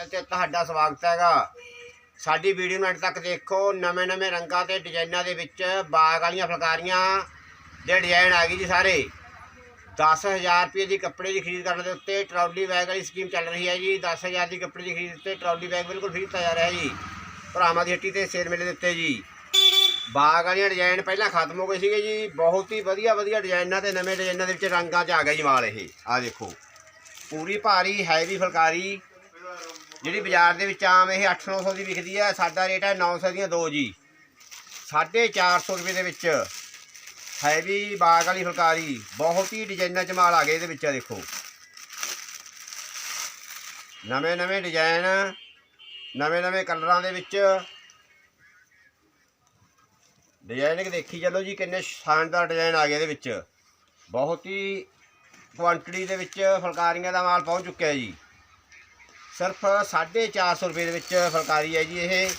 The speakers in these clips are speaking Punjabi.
ਚੈਨਲ ਤੇ ਤੁਹਾਡਾ ਸਵਾਗਤ ਹੈਗਾ। ਸਾਡੀ ਵੀਡੀਓ ਨੂੰ ਅੰਤ ਤੱਕ ਦੇਖੋ, ਨਵੇਂ ਨਵੇਂ ਰੰਗਾਂ ਤੇ ਡਿਜ਼ਾਈਨਾਂ ਦੇ ਵਿੱਚ ਬਾਗ ਵਾਲੀਆਂ ਫੁਲਕਾਰੀਆਂ ਦੇ ਡਿਜ਼ਾਈਨ ਆ ਗਈ ਜੀ ਸਾਰੇ। 10000 ਰੁਪਏ ਦੀ ਕੱਪੜੇ ਦੀ ਖਰੀਦ ਕਰਨ ਦੇ ਉੱਤੇ ਟਰਾਲੀ ਬੈਗ ਵਾਲੀ ਸਕੀਮ ਚੱਲ ਰਹੀ ਹੈ ਜੀ। 10000 ਦੀ ਕੱਪੜੇ ਦੀ ਖਰੀਦ ਉੱਤੇ ਟਰਾਲੀ ਬੈਗ ਬਿਲਕੁਲ ਫ੍ਰੀ ਦਿੱਤਾ ਜਾ ਰਿਹਾ ਜੀ। ਭਰਾਵਾਂ ਦੀ ਹੱਟੀ ਤੇ ਸੇਲ ਮੇਲੇ ਦੇ ਉੱਤੇ ਜੀ। ਬਾਗ ਵਾਲੀਆਂ ਡਿਜ਼ਾਈਨ ਪਹਿਲਾਂ ਖਤਮ ਹੋ ਗਏ ਸੀਗੇ ਜੀ। ਬਹੁਤ ਹੀ ਵਧੀਆ ਵਧੀਆ ਡਿਜ਼ਾਈਨਾਂ ਤੇ ਨਵੇਂ ਡਿਜ਼ਾਈਨਾਂ ਦੇ ਵਿੱਚ ਰੰਗਾਂ 'ਚ ਆ ਗਿਆ ਜੀ ਮਾਲ ਇਹ। ਆ ਦੇਖੋ। ਪੂਰੀ ਭਾਰੀ ਹੈਵੀ ਫੁਲਕਾਰੀ। ਜਿਹੜੀ ਬਾਜ਼ਾਰ ਦੇ ਵਿੱਚ ਆਮ ਇਹ 8-900 ਦੀ ਵਿਕਦੀ ਹੈ ਸਾਡਾ ਰੇਟ ਹੈ 900 ਦੀਆਂ ਦੋ ਜੀ। 450 ਰੁਪਏ ਦੇ ਵਿੱਚ ਹੈਵੀ ਬਾਗ ਵਾਲੀ ਫੁਲਕਾਰੀ, ਬਹੁਤ ਹੀ ਡਿਜ਼ਾਈਨਾਂ 'ਚ ਮਾਲ ਆ ਗਏ ਇਹਦੇ ਵਿੱਚ ਆ ਦੇਖੋ। ਨਵੇਂ ਨਵੇਂ ਡਿਜ਼ਾਈਨ ਨਵੇਂ ਨਵੇਂ ਕਲਰਾਂ ਦੇ ਵਿੱਚ। ਡਿਜ਼ਾਈਨਿੰਗ ਦੇਖੀ ਚੱਲੋ ਜੀ, ਕਿੰਨੇ ਸ਼ਾਨਦਾਰ ਡਿਜ਼ਾਈਨ ਆ ਗਏ ਇਹਦੇ ਵਿੱਚ। ਬਹੁਤ ਹੀ ਕੁਆਂਟੀਟੀ ਦੇ ਵਿੱਚ ਫੁਲਕਾਰੀਆਂ ਦਾ ਮਾਲ ਪਹੁੰਚ ਚੁੱਕਿਆ ਜੀ। ਸਿਰਫ 450 ਰੁਪਏ ਦੇ ਵਿੱਚ ਫੁਲਕਾਰੀ ਹੈ ਜੀ, ਇਹ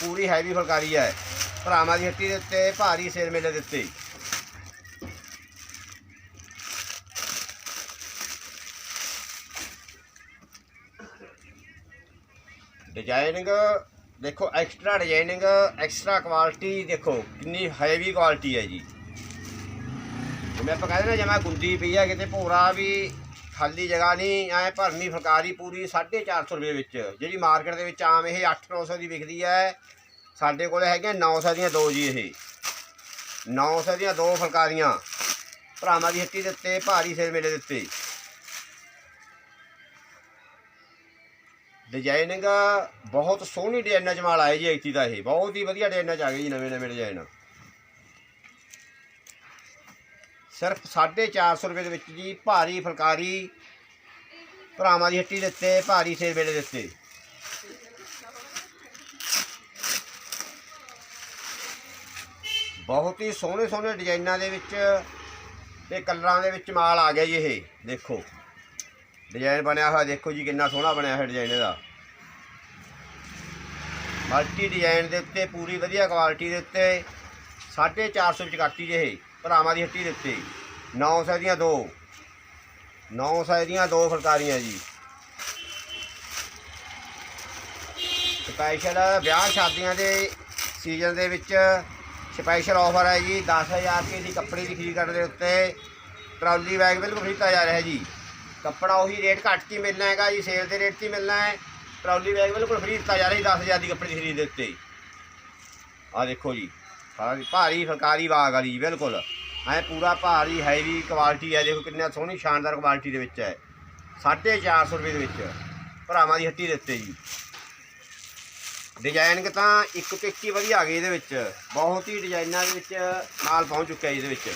ਪੂਰੀ ਹੈਵੀ ਫੁਲਕਾਰੀ ਹੈ। ਭਰਾਵਾਂ ਦੀ ਹੱਟੀ ਦੇ ਉੱਤੇ, ਭਾਰੀ ਸੇਲ ਮੇਲੇ ਦੇ ਉੱਤੇ। ਡਿਜ਼ਾਈਨਿੰਗ ਦੇਖੋ ਐਕਸਟਰਾ ਡਿਜ਼ਾਈਨਿੰਗ ਐਕਸਟਰਾ ਕੁਆਲਿਟੀ ਦੇਖੋ, ਕਿੰਨੀ ਹੈਵੀ ਕੁਆਲਿਟੀ ਹੈ ਜੀ। ਜਿਵੇਂ ਆਪਾਂ ਕਹਿੰਦੇ ਨਾ ਜਿਵੇਂ ਗੁੰਦੀ ਪਈ ਹੈ, ਕਿਤੇ ਭੋਰਾ ਵੀ ਖਾਲੀ ਜਗ੍ਹਾ ਨਹੀਂ, ਐ ਭਰਮੀ ਫੁਲਕਾਰੀ ਪੂਰੀ 450 ਰੁਪਏ ਵਿੱਚ। ਜਿਹੜੀ ਮਾਰਕੀਟ ਦੇ ਵਿੱਚ ਆਮ ਇਹ 8-900 ਦੀ ਵਿਕਦੀ ਹੈ, ਸਾਡੇ ਕੋਲ ਹੈਗੇ 900 ਦੀਆਂ ਦੋ ਜੀ ਇਹ। 900 ਦੀਆਂ ਦੋ ਫੁਲਕਾਰੀਆਂ, ਭਰਾਵਾਂ ਦੀ ਹੱਟੀ ਦੇ ਉੱਤੇ, ਭਾਰੀ ਸਿਰ ਮੇਲੇ ਦੇ ਉੱਤੇ। ਡਿਜ਼ਾਈਨਿੰਗ ਬਹੁਤ ਸੋਹਣੀ ਡਿਜ਼ਾਈਨਾਂ ਚ ਮਾਲ ਆਏ ਜੀ ਇੱਥੇ ਦਾ ਇਹ, ਬਹੁਤ ਹੀ ਵਧੀਆ ਡਿਜ਼ਾਈਨਾਂ ਚ ਆ ਗਏ ਜੀ ਨਵੇਂ ਨਵੇਂ ਡਿਜ਼ਾਈਨ ਸਿਰਫ 450 ਰੁਪਏ ਦੇ ਵਿੱਚ ਜੀ ਭਾਰੀ ਫੁਲਕਾਰੀ ਭਰਾਵਾਂ ਦੀ ਹੱਟੀ ਦੇ ਉੱਤੇ ਭਾਰੀ ਸੇਲ ਵੇਲੇ ਦੇ ਉੱਤੇ ਬਹੁਤ ਹੀ ਸੋਹਣੇ ਸੋਹਣੇ ਡਿਜ਼ਾਈਨਾਂ ਦੇ ਵਿੱਚ ਤੇ ਕਲਰਾਂ ਦੇ ਵਿੱਚ ਮਾਲ ਆ ਗਿਆ ਜੀ ਇਹ, ਦੇਖੋ। ਡਿਜ਼ਾਈਨ ਬਣਿਆ ਹੋਇਆ, ਦੇਖੋ ਜੀ ਕਿੰਨਾ ਸੋਹਣਾ ਬਣਿਆ ਹੋਇਆ ਡਿਜ਼ਾਈਨ ਇਹਦਾ। ਮਲਟੀ ਡਿਜ਼ਾਈਨ ਦੇ ਉੱਤੇ ਪੂਰੀ ਵਧੀਆ ਕੁਆਲਿਟੀ ਦੇ ਉੱਤੇ 450 ਵਿੱਚ ਕੱਟੀ ਜੇ ਇਹ। ਭਰਾਵਾਂ ਦੀ ਹੱਟੀ ਦੇ ਉੱਤੇ 900 ਦੀਆਂ ਦੋ। 900 ਦੀਆਂ ਦੋ ਫੁਲਕਾਰੀਆਂ ਜੀ। ਸਪੈਸ਼ਲ ਵਿਆਹ ਸ਼ਾਦੀਆਂ ਦੇ ਸੀਜ਼ਨ ਦੇ ਵਿੱਚ ਸਪੈਸ਼ਲ ਆਫਰ ਹੈ ਜੀ। 10000 ਰੁਪਏ ਦੀ ਕੱਪੜੇ ਦੀ ਖਰੀਦ ਕਰਨ ਦੇ ਉੱਤੇ ਟਰਾਲੀ ਬੈਗ ਬਿਲਕੁਲ ਫ੍ਰੀ ਦਿੱਤਾ ਜਾ ਰਿਹਾ ਜੀ। ਕੱਪੜਾ ਉਹੀ ਰੇਟ ਘੱਟ 'ਚ ਮਿਲਣਾ ਹੈਗਾ ਜੀ, ਸੇਲ ਦੇ ਰੇਟ 'ਚ ਹੀ ਮਿਲਣਾ ਹੈ। ਟਰਾਲੀ ਬੈਗ ਬਿਲਕੁਲ ਫ੍ਰੀ ਦਿੱਤਾ ਜਾ ਰਿਹਾ ਜੀ 10000 ਦੀ ਕੱਪੜੇ ਦੀ ਖਰੀਦ ਦੇ ਉੱਤੇ। ਆ ਦੇਖੋ ਜੀ। ਸਾਰੀ ਭਾਰੀ ਫੁਲਕਾਰੀ ਬਾਗ ਵਾਲੀ ਜੀ ਬਿਲਕੁਲ। ਐ ਪੂਰਾ ਭਾਰੀ ਹੈਵੀ ਕੁਆਲਿਟੀ ਹੈ, ਦੇਖੋ ਕਿੰਨਾ ਸੋਹਣੀ ਸ਼ਾਨਦਾਰ ਕੁਆਲਿਟੀ ਦੇ ਵਿੱਚ ਹੈ। 450 ਰੁਪਏ ਦੇ ਵਿੱਚ ਭਰਾਵਾਂ ਦੀ ਹੱਟੀ ਦੇ ਉੱਤੇ ਜੀ। ਡਿਜ਼ਾਈਨਿੰਗ ਤਾਂ ਇੱਕ ਤੋਂ ਇੱਕ ਹੀ ਵਧੀਆ ਆ ਗਈ ਇਹਦੇ ਵਿੱਚ। ਬਹੁਤ ਹੀ ਡਿਜ਼ਾਈਨਾਂ ਦੇ ਵਿੱਚ ਮਾਲ ਪਹੁੰਚ ਚੁੱਕਿਆ ਜੀ ਇਹਦੇ ਵਿੱਚ।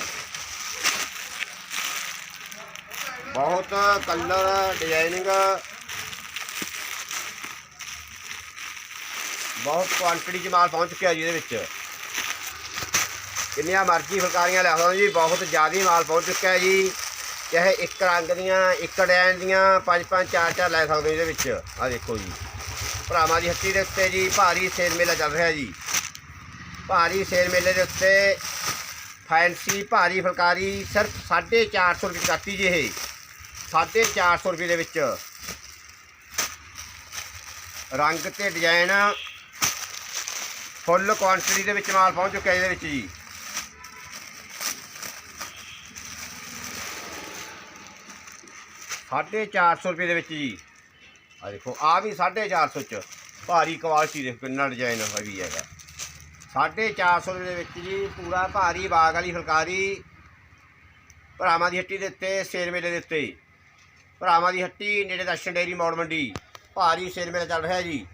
ਬਹੁਤ ਕਲਰ ਡਿਜ਼ਾਈਨਿੰਗ ਬਹੁਤ ਕੁਆਂਟੀਟੀ ਚ ਮਾਲ ਪਹੁੰਚ ਚੁੱਕਿਆ ਜੀ ਇਹਦੇ ਵਿੱਚ। ਜਿੰਨੀਆਂ ਮਰਜ਼ੀ ਫੁਲਕਾਰੀਆਂ ਲੈ ਸਕਦੇ ਜੀ, ਬਹੁਤ ਜ਼ਿਆਦਾ ਮਾਲ ਪਹੁੰਚ ਚੁੱਕਿਆ ਜੀ। ਚਾਹੇ ਇੱਕ ਰੰਗ ਦੀਆਂ, ਇੱਕ ਡਿਜ਼ਾਈਨ ਦੀਆਂ, ਪੰਜ ਪੰਜ, ਚਾਰ ਚਾਰ ਲੈ ਸਕਦੇ ਹੋ ਇਹਦੇ ਵਿੱਚ। ਆ ਦੇਖੋ ਜੀ। ਭਰਾਵਾਂ ਦੀ ਹੱਟੀ ਦੇ ਉੱਤੇ ਜੀ, ਭਾਰੀ ਸੇਲ ਮੇਲਾ ਚੱਲ ਰਿਹਾ ਜੀ। ਭਾਰੀ ਸੇਲ ਮੇਲੇ ਦੇ ਉੱਤੇ ਫੈਂਸੀ ਭਾਰੀ ਫੁਲਕਾਰੀ, ਸਿਰਫ 450 ਰੁਪਏ ਦੀ ਜੀ ਇਹ। 450 ਰੁਪਏ ਦੇ ਵਿੱਚ। ਰੰਗ ਤੇ ਡਿਜ਼ਾਈਨ ਫੁੱਲ ਕੁਆਂਟੀਟੀ ਦੇ ਵਿੱਚ ਮਾਲ ਪਹੁੰਚ ਚੁੱਕਿਆ ਇਹਦੇ ਵਿੱਚ ਜੀ। ਸਾਢੇ ਚਾਰ ਸੌ ਰੁਪਏ ਦੇ ਵਿੱਚ ਜੀ। ਆ ਦੇਖੋ ਆ ਵੀ 450 ਚ। ਭਾਰੀ ਕੁਆਲਿਟੀ ਦੇਖੋ, ਕਿੰਨਾ ਡਿਜ਼ਾਈਨ ਹੈਵੀ ਹੈਗਾ। 450 ਰੁਪਏ ਦੇ ਵਿੱਚ ਜੀ, ਪੂਰਾ ਭਾਰੀ ਬਾਗ ਵਾਲੀ ਫੁਲਕਾਰੀ। ਭਰਾਵਾਂ ਦੀ ਹੱਟੀ ਦੇ ਉੱਤੇ, ਸੇਲ ਮੇਲੇ ਦੇ ਉੱਤੇ। ਭਰਾਵਾਂ ਦੀ ਹੱਟੀ, ਨੇੜੇ ਦਰਸ਼ਨ ਡੇਰੀ ਮੌੜ ਮੰਡੀ। ਭਾਰੀ ਸੇਲ ਮੇਲਾ ਚੱਲ ਰਿਹਾ ਜੀ।